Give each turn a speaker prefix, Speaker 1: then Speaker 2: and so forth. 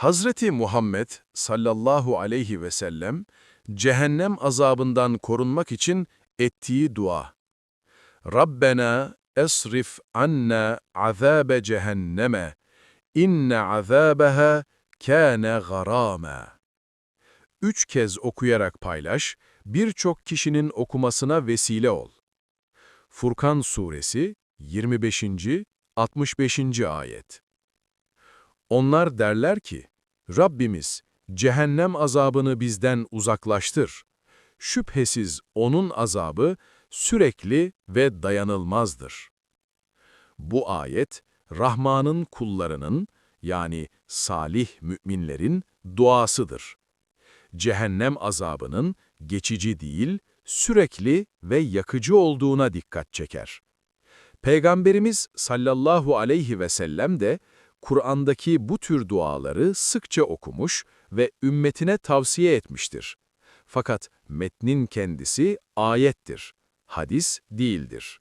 Speaker 1: Hazreti Muhammed sallallahu aleyhi ve sellem cehennem azabından korunmak için ettiği dua. Rabbena esrif anna azabe cehenneme inne azabeha kâne garâmâ. Üç kez okuyarak paylaş, birçok kişinin okumasına vesile ol. Furkan Suresi 25. 65. Ayet Onlar derler ki, Rabbimiz, cehennem azabını bizden uzaklaştır. Şüphesiz onun azabı sürekli ve dayanılmazdır. Bu ayet, Rahman'ın kullarının, yani salih müminlerin duasıdır. Cehennem azabının geçici değil, sürekli ve yakıcı olduğuna dikkat çeker. Peygamberimiz sallallahu aleyhi ve sellem de Kur'an'daki bu tür duaları sıkça okumuş ve ümmetine tavsiye etmiştir. Fakat metnin kendisi ayettir, hadis değildir.